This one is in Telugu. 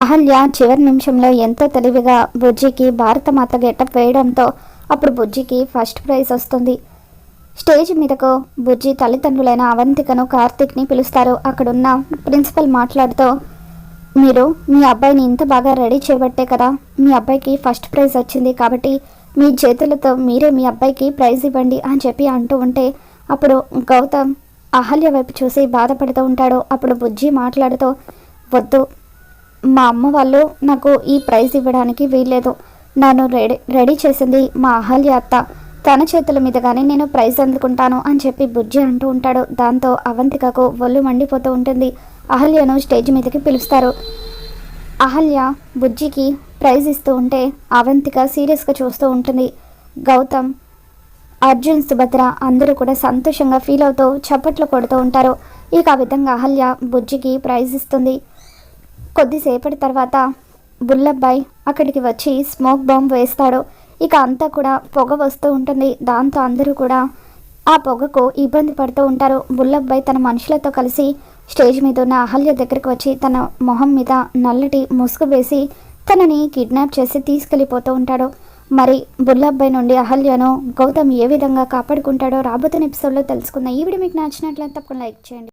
అహల్య చివరి నిమిషంలో ఎంతో తెలివిగా బుజ్జికి భారతమాత గెటప్ వేయడంతో అప్పుడు బుజ్జికి ఫస్ట్ ప్రైజ్ వస్తుంది. స్టేజ్ మీదకు బుజ్జి తల్లిదండ్రులైన అవంతికను కార్తిక్ని పిలుస్తారు. అక్కడున్న ప్రిన్సిపల్ మాట్లాడుతూ మీరు మీ అబ్బాయిని ఇంత బాగా రెడీ చేయబట్టే కదా మీ అబ్బాయికి ఫస్ట్ ప్రైజ్ వచ్చింది కాబట్టి మీ చేతులతో మీరే మీ అబ్బాయికి ప్రైజ్ ఇవ్వండి అని చెప్పి అంటూ ఉంటే అప్పుడు గౌతమ్ అహల్య వైపు చూసి బాధపడుతూ ఉంటాడు. అప్పుడు బుజ్జి మాట్లాడుతూ వద్దు మా అమ్మ వాళ్ళు నాకు ఈ ప్రైజ్ ఇవ్వడానికి వీల్లేదు. నన్ను రెడీ రెడీ చేసింది మా అహల్య అత్త. తన చేతుల మీదుగానే నేను ప్రైజ్ అందుకుంటాను అని చెప్పి బుజ్జి అంటూ ఉంటాడు. దాంతో అవంతికకు ఒళ్ళు మండిపోతూ ఉంటుంది. అహల్యను స్టేజ్ మీదకి పిలుస్తారు. అహల్య బుజ్జికి ప్రైజ్ ఇస్తూ ఉంటే అవంతిక సీరియస్గా చూస్తూ ఉంటుంది. గౌతమ్ అర్జున్ సుభద్ర అందరూ కూడా సంతోషంగా ఫీల్ అవుతూ చప్పట్లు కొడుతూ ఉంటారు. ఇక ఆ విధంగా అహల్య బుజ్జికి ప్రైజ్ ఇస్తుంది. కొద్దిసేపటి తర్వాత బుల్లబ్బాయి అక్కడికి వచ్చి స్మోక్ బాంబ్ వేస్తాడు. ఇక అంతా కూడా పొగ వస్తూ ఉంటుంది. దాంతో అందరూ కూడా ఆ పొగకు ఇబ్బంది పడుతూ ఉంటారు. బుల్లబ్బాయి తన మనుషులతో కలిసి స్టేజ్ మీద ఉన్న అహల్య దగ్గరికి వచ్చి తన మొహం మీద నల్లటి ముసుగు వేసి తనని కిడ్నాప్ చేసి తీసుకెళ్ళిపోతూ ఉంటాడు. మరి బుల్లబ్బాయి నుండి అహల్యను గౌతమ్ ఏ విధంగా కాపాడుకుంటాడో రాబోతున్న ఎపిసోడ్లో తెలుసుకుందాం. ఈ వీడియో మీకు నచ్చినట్లయితే తప్పకుండా లైక్ చేయండి.